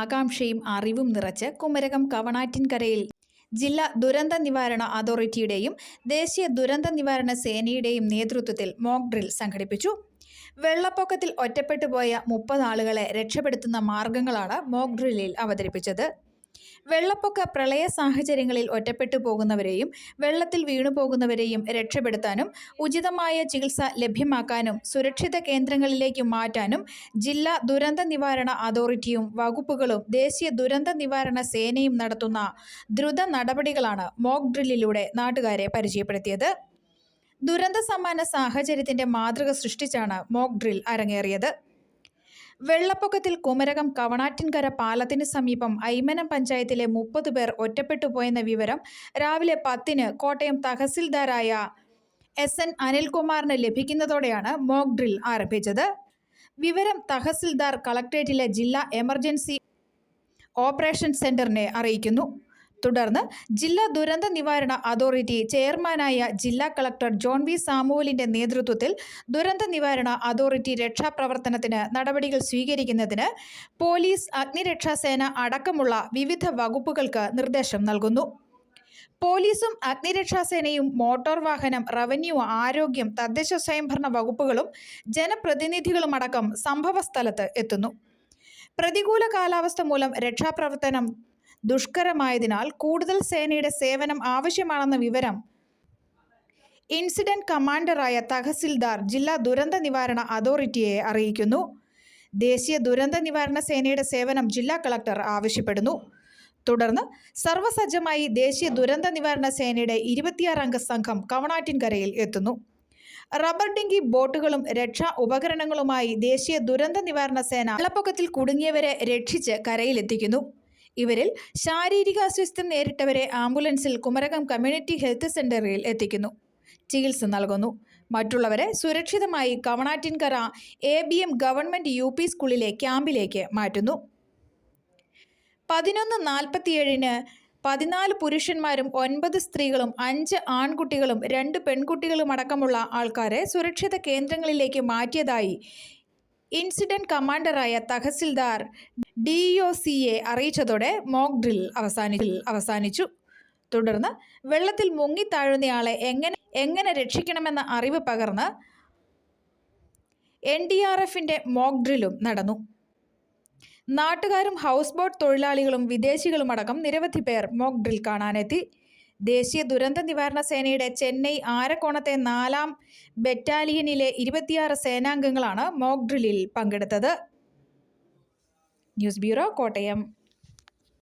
ആകാംക്ഷയും അറിവും നിറച്ച് കുമരകം കവണാറ്റിൻകരയിൽ. ജില്ലാ ദുരന്ത നിവാരണ അതോറിറ്റിയുടെയും ദേശീയ ദുരന്ത നിവാരണ സേനയുടെയും നേതൃത്വത്തിൽ മോക്ക് ഡ്രിൽ സംഘടിപ്പിച്ചു. വെള്ളപ്പൊക്കത്തിൽ ഒറ്റപ്പെട്ടുപോയ മുപ്പത് ആളുകളെ രക്ഷപ്പെടുത്തുന്ന മാർഗങ്ങളാണ് മോക്ക് ഡ്രില്ലിൽ അവതരിപ്പിച്ചത്. വെള്ളപ്പൊക്ക പ്രളയ സാഹചര്യങ്ങളിൽ ഒറ്റപ്പെട്ടു പോകുന്നവരെയും വെള്ളത്തിൽ വീണു പോകുന്നവരെയും രക്ഷപ്പെടുത്താനും ഉചിതമായ ചികിത്സ ലഭ്യമാക്കാനും സുരക്ഷിത കേന്ദ്രങ്ങളിലേക്ക് മാറ്റാനും ജില്ലാ ദുരന്ത നിവാരണ അതോറിറ്റിയും വകുപ്പുകളും ദേശീയ ദുരന്ത നിവാരണ സേനയും നടത്തുന്ന ദ്രുത നടപടികളാണ് മോക്ക് ഡ്രില്ലിലൂടെ നാട്ടുകാരെ പരിചയപ്പെടുത്തിയത്. ദുരന്ത സമാന സാഹചര്യത്തിന്റെ മാതൃക സൃഷ്ടിച്ചാണ് മോക്ക് ഡ്രിൽ അരങ്ങേറിയത്. വെള്ളപ്പൊക്കത്തിൽ കുമരകം കവണാറ്റിൻകര പാലത്തിന് സമീപം ഐമനം പഞ്ചായത്തിലെ മുപ്പത് പേർ ഒറ്റപ്പെട്ടു പോയെന്ന വിവരം രാവിലെ പത്തിന് കോട്ടയം തഹസിൽദാരായ എസ് എൻ അനിൽകുമാറിന് ലഭിക്കുന്നതോടെയാണ് മോക്ക് ഡ്രിൽ ആരംഭിച്ചത്. വിവരം തഹസിൽദാർ കളക്ട്രേറ്റിലെ ജില്ലാ എമർജൻസി ഓപ്പറേഷൻ സെന്ററിനെ അറിയിക്കുന്നു. തുടർന്ന് ജില്ലാ ദുരന്ത നിവാരണ അതോറിറ്റി ചെയർമാനായ ജില്ലാ കളക്ടർ ജോൺ വി സാമുവലിന്റെ നേതൃത്വത്തിൽ ദുരന്ത നിവാരണ അതോറിറ്റി രക്ഷാപ്രവർത്തനത്തിന് നടപടികൾ സ്വീകരിക്കുന്നതിന് പോലീസ് അഗ്നിരക്ഷാസേന അടക്കമുള്ള വിവിധ വകുപ്പുകൾക്ക് നിർദ്ദേശം നൽകുന്നു. പോലീസും അഗ്നിരക്ഷാസേനയും മോട്ടോർ വാഹനം റവന്യൂ ആരോഗ്യം തദ്ദേശ സ്വയംഭരണ വകുപ്പുകളും ജനപ്രതിനിധികളുമടക്കം സംഭവസ്ഥലത്ത് എത്തുന്നു. പ്രതികൂല കാലാവസ്ഥ മൂലം രക്ഷാപ്രവർത്തനം ദുഷ്കരമായതിനാൽ കൂടുതൽ സേനയുടെ സേവനം ആവശ്യമാണെന്ന വിവരം ഇൻസിഡന്റ് കമാൻഡറായ തഹസിൽദാർ ജില്ലാ ദുരന്ത നിവാരണ അതോറിറ്റിയെ അറിയിക്കുന്നു. ദേശീയ ദുരന്ത നിവാരണ സേനയുടെ സേവനം ജില്ലാ കളക്ടർ ആവശ്യപ്പെടുന്നു. തുടർന്ന് സർവസജ്ജമായി ദേശീയ ദുരന്ത നിവാരണ സേനയുടെ ഇരുപത്തിയാറംഗ സംഘം കവണാറ്റിൻകരയിൽ എത്തുന്നു. റബ്ബർ ഡിങ്കി ബോട്ടുകളും രക്ഷാ ഉപകരണങ്ങളുമായി ദേശീയ ദുരന്ത നിവാരണ സേന വെള്ളപ്പൊക്കത്തിൽ കുടുങ്ങിയവരെ രക്ഷിച്ച് കരയിലെത്തിക്കുന്നു. ഇവരിൽ ശാരീരിക അസ്വസ്ഥം നേരിട്ടവരെ ആംബുലൻസിൽ കുമരകം കമ്മ്യൂണിറ്റി ഹെൽത്ത് സെന്ററിൽ എത്തിക്കുന്നു. ചികിത്സ നൽകുന്നു. മറ്റുള്ളവരെ സുരക്ഷിതമായി Kavanattinkara A B M government U P സ്കൂളിലെ ക്യാമ്പിലേക്ക് മാറ്റുന്നു. പതിനൊന്ന് നാൽപ്പത്തിയേഴിന് പതിനാല് പുരുഷന്മാരും ഒൻപത് സ്ത്രീകളും അഞ്ച് ആൺകുട്ടികളും രണ്ട് പെൺകുട്ടികളും അടക്കമുള്ള ആൾക്കാരെ സുരക്ഷിത കേന്ദ്രങ്ങളിലേക്ക് മാറ്റിയതായി ഇൻസിഡന്റ് കമാൻഡറായ തഹസിൽദാർ ഡി ഒ സിയെ അറിയിച്ചതോടെ മോക്ക് ഡ്രിൽ അവസാനി അവസാനിച്ചു. തുടർന്ന് വെള്ളത്തിൽ മുങ്ങിത്താഴുന്നയാളെ എങ്ങനെ എങ്ങനെ രക്ഷിക്കണമെന്ന അറിവ് പകർന്ന് എൻ ഡി ആർ എഫിന്റെ മോക്ക് ഡ്രില്ലും നടന്നു. നാട്ടുകാരും ഹൗസ് ബോട്ട് തൊഴിലാളികളും വിദേശികളുമടക്കം നിരവധി പേർ മോക്ക് ഡ്രിൽ കാണാനെത്തി. ദേശീയ ദുരന്ത നിവാരണ സേനയുടെ ചെന്നൈ ആരക്കോണത്തെ നാലാം ബറ്റാലിയനിലെ ഇരുപത്തിയാറ് സേനാംഗങ്ങളാണ് മോക്ക് ഡ്രില്ലിൽ പങ്കെടുത്തത്. News bureau Kottayam.